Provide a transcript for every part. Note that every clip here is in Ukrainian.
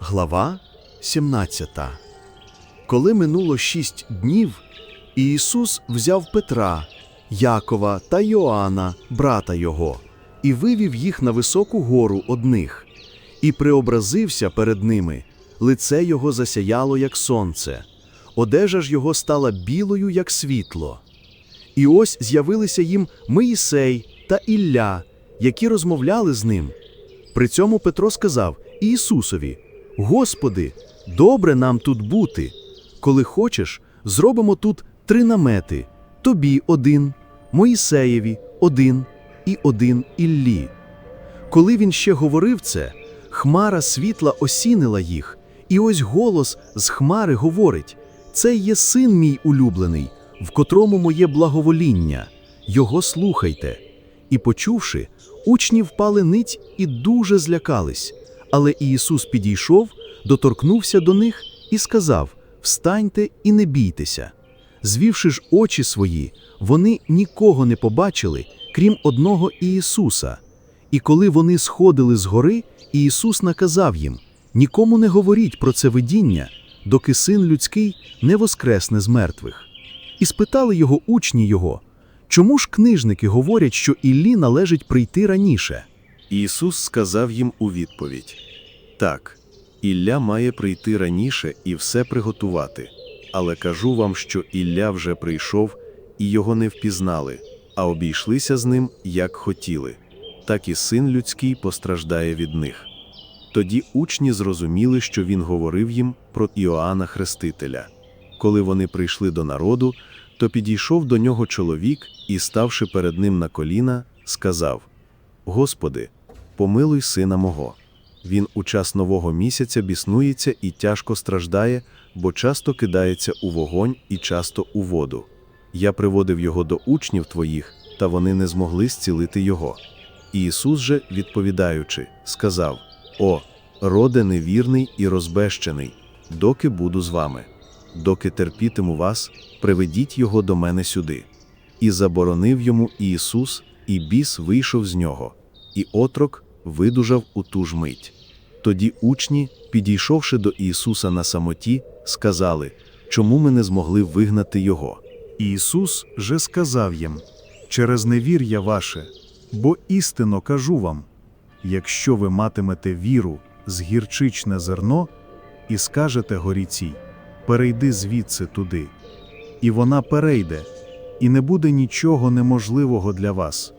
Глава 17 Коли минуло шість днів, Ісус взяв Петра, Якова та Йоанна, брата його, і вивів їх на високу гору одних, і преобразився перед ними, лице його засяяло, як сонце, одежа ж його стала білою, як світло. І ось з'явилися їм Моїсей та Ілля, які розмовляли з ним. При цьому Петро сказав Ісусові: Господи, добре нам тут бути. Коли хочеш, зробимо тут три намети: тобі один, Моїсеєві один і один Іллі. Коли він ще говорив це, хмара світла осінила їх, і ось голос з хмари говорить: Це є син мій улюблений, в котрому моє благовоління, його слухайте. І, почувши, учні впали нить і дуже злякались. Але Ісус підійшов, доторкнувся до них і сказав: Встаньте і не бійтеся. Звівши ж очі свої, вони нікого не побачили, крім одного Ісуса. І коли вони сходили з гори, Ісус наказав їм: Нікому не говоріть про це видіння, доки син людський не воскресне з мертвих. І спитали його учні його, чому ж книжники говорять, що Іллі належить прийти раніше? Ісус сказав їм у відповідь: Так, Ілля має прийти раніше і все приготувати. Але кажу вам, що Ілля вже прийшов, і його не впізнали, а обійшлися з ним, як хотіли. Так і син людський постраждає від них. Тоді учні зрозуміли, що він говорив їм про Іоанна Хрестителя. Коли вони прийшли до народу, то підійшов до нього чоловік і, ставши перед ним на коліна, сказав: Господи, помилуй сина мого. Він у час нового місяця біснується і тяжко страждає, бо часто кидається у вогонь і часто у воду. Я приводив його до учнів твоїх, та вони не змогли зцілити його. І Ісус же, відповідаючи, сказав: О, роде невірний і розбещений, доки буду з вами, доки терпітиму вас, приведіть його до мене сюди. І заборонив йому Ісус, і біс вийшов з нього, і отрок видужав у ту ж мить. Тоді учні, підійшовши до Ісуса на самоті, сказали, чому ми не змогли вигнати його. Ісус же сказав їм: через невір'я ваше, бо істинно кажу вам: якщо ви матимете віру з гірчичне зерно і скажете горіці, перейди звідси туди, і вона перейде, і не буде нічого неможливого для вас.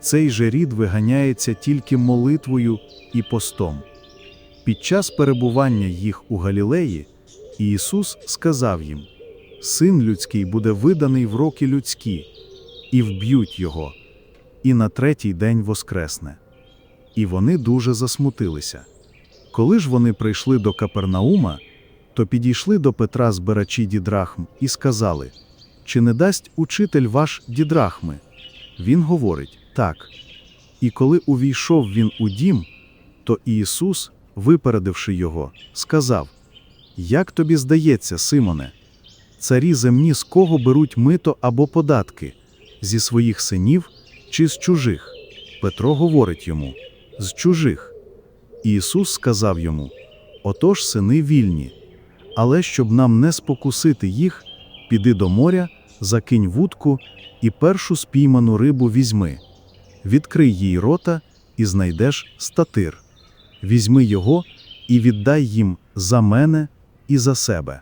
Цей же рід виганяється тільки молитвою і постом. Під час перебування їх у Галілеї Ісус сказав їм: Син людський буде виданий в роки людські, і вб'ють його, і на третій день воскресне. І вони дуже засмутилися. Коли ж вони прийшли до Капернаума, то підійшли до Петра збирачі дідрахм і сказали: Чи не дасть учитель ваш дідрахми? Він говорить так. І коли увійшов він у дім, то Ісус, випередивши його, сказав: Як тобі здається, Симоне, царі земні з кого беруть мито або податки? Зі своїх синів чи з чужих? Петро говорить йому: з чужих. Ісус сказав йому: Отож сини вільні. Але щоб нам не спокусити їх, піди до моря, закинь вудку і першу спійману рибу візьми. Відкрий їй рота і знайдеш статир. Візьми його і віддай їм за мене і за себе.